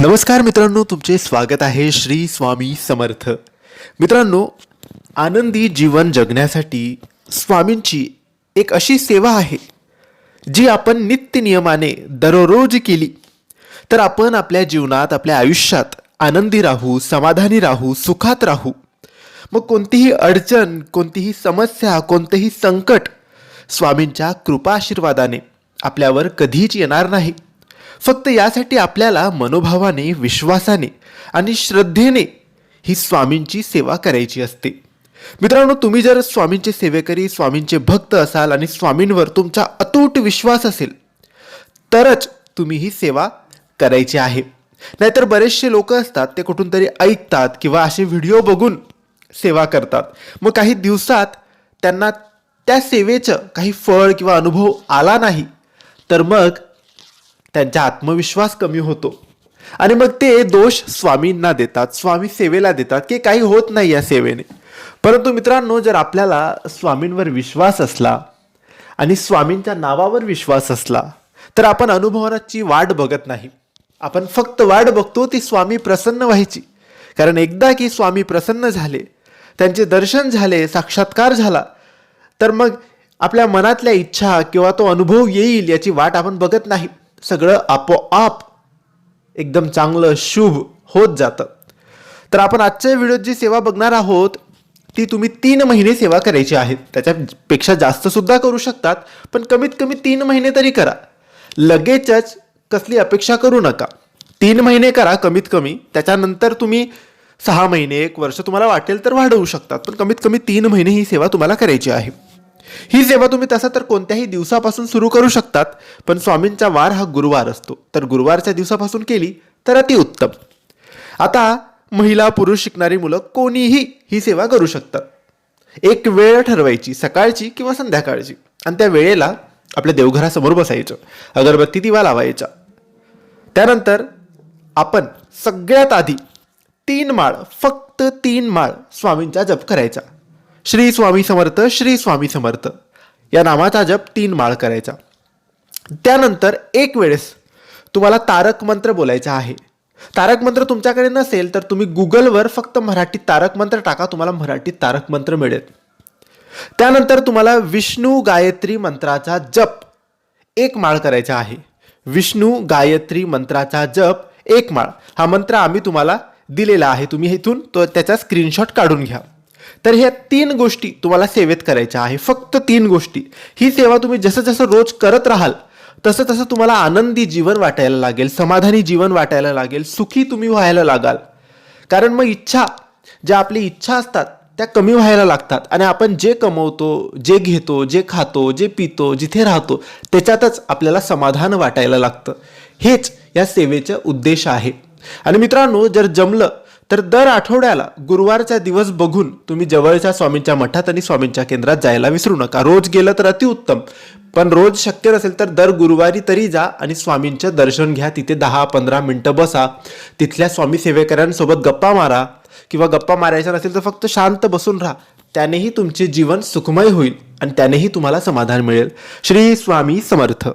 नमस्कार मित्रांनो तुमचे स्वागत आहे श्री स्वामी समर्थ. मित्रांनो आनंदी जीवन जगण्यासाठी स्वामींची एक अशी सेवा आहे जी आपण नित्य नियमाने दररोज केली. तर आपण आपल्या जीवनात आपल्या आयुष्यात आनंदी राहू समाधानी राहू सुखात राहू. मग कोणतीही अडचण कोणतीही समस्या कोणतेही संकट स्वामींच्या कृपा आशीर्वादाने आपल्यावर कधीच येणार नाही. फक्त यासाठी आपल्याला मनोभावाने विश्वासाने आणि श्रद्धेने ही स्वामींची सेवा करायची असते. मित्रांनो तुम्ही जर स्वामींचे सेवेकरी स्वामींचे भक्त असाल आणि स्वामींवर तुमचा अतूट विश्वास असेल तरच तुम्ही ही सेवा करायची आहे. नाहीतर बरेचसे लोक असतात ते कुठून तरी ऐकतात किंवा असे व्हिडिओ बघून सेवा करतात. मग काही दिवसात त्यांना त्या सेवेचं काही फळ किंवा अनुभव आला नाही तर मग त्यांचा आत्मविश्वास कमी होतो. आणि मग ते दोष स्वामींना देतात स्वामी सेवेला देतात की काही होत नाही या सेवेने. परंतु मित्रांनो जर आपल्याला स्वामींवर विश्वास असला आणि स्वामींच्या नावावर विश्वास असला तर आपण अनुभवाची वाट बघत नाही. आपण फक्त वाट बघतो ती स्वामी प्रसन्न व्हायची. कारण एकदा की स्वामी प्रसन्न झाले त्यांचे दर्शन झाले साक्षात्कार झाला तर मग आपल्या मनातल्या इच्छा किंवा तो अनुभव येईल याची वाट आपण बघत नाही. सगळं आपोआप एकदम चांगलं शुभ होत जातं. तर आपण आजच्या व्हिडिओत जी सेवा बघणार आहोत ती तुम्ही तीन महिने सेवा करायची आहे. त्याच्यापेक्षा जास्तसुद्धा करू शकतात पण कमीत कमी तीन महिने तरी करा. लगेचच कसली अपेक्षा करू नका. तीन महिने करा कमीत कमी. त्याच्यानंतर तुम्ही सहा महिने एक वर्ष तुम्हाला वाटेल तर वाढवू शकतात पण कमीत कमी तीन महिने ही सेवा तुम्हाला करायची आहे. ही सेवा तुम्ही तसा तर कोणत्याही दिवसापासून सुरू करू शकतात पण स्वामींचा वार हा गुरुवार असतो. तर गुरुवारच्या दिवसापासून केली तर अतिउत्तम आता महिला पुरुष शिकणारी मुलं कोणीही ही सेवा करू शकतात. एक वेळ ठरवायची सकाळची किंवा संध्याकाळची. आणि त्या वेळेला आपल्या देवघरासमोर बसायचं अगरबत्ती दिवा लावायचा. त्यानंतर आपण सगळ्यात आधी तीन माळ फक्त तीन माळ स्वामींचा जप करायचा. श्री स्वामी समर्थ श्री स्वामी समर्थ. या नामाचा जप तीन माळ करायचा. त्यानंतर एक वेळेस तुम्हाला तारक मंत्र बोलायचा आहे. तारक मंत्र तुमच्याकडे नसेल तर तुम्ही गुगलवर फक्त मराठीत तारक मंत्र टाका तुम्हाला मराठीत तारक मंत्र मिळेल. त्यानंतर तुम्हाला विष्णू गायत्री मंत्राचा जप एक माळ करायचा आहे. विष्णू गायत्री मंत्राचा जप एक माळ. हा मंत्र आम्ही तुम्हाला दिलेला आहे. तुम्ही इथून तो त्याचा स्क्रीनशॉट काढून घ्या. तर ह्या तीन गोष्टी तुम्हाला सेवेत करायच्या आहे. फक्त तीन गोष्टी. ही सेवा तुम्ही जसं जसं रोज करत राहाल तसं तसं तुम्हाला आनंदी जीवन वाटायला लागेल समाधानी जीवन वाटायला लागेल सुखी तुम्ही व्हायला लागाल. कारण मग इच्छा ज्या आपली इच्छा असतात त्या कमी व्हायला लागतात. आणि आपण जे कमवतो जे घेतो जे खातो जे पितो जिथे राहतो त्याच्यातच आपल्याला समाधान वाटायला लागतं. हेच या सेवेचं उद्देश आहे. आणि मित्रांनो जर जमलं तर दर आठवड्याला गुरुवारचा दिवस बघून तुम्ही जवळच्या स्वामींच्या मठात आणि स्वामींच्या केंद्रात जायला विसरू नका. रोज गेलं तर अतिउत्तम. पण रोज शक्य नसेल तर दर गुरुवारी तरी जा आणि स्वामींचं दर्शन घ्या. तिथे दहा पंधरा मिनटं बसा. तिथल्या स्वामी सेवेकऱ्यांसोबत गप्पा मारा. किंवा गप्पा मारायच्या नसेल तर फक्त शांत बसून राहा. त्यानेही तुमचे जीवन सुखमय होईल आणि त्यानेही तुम्हाला समाधान मिळेल. श्री स्वामी समर्थ.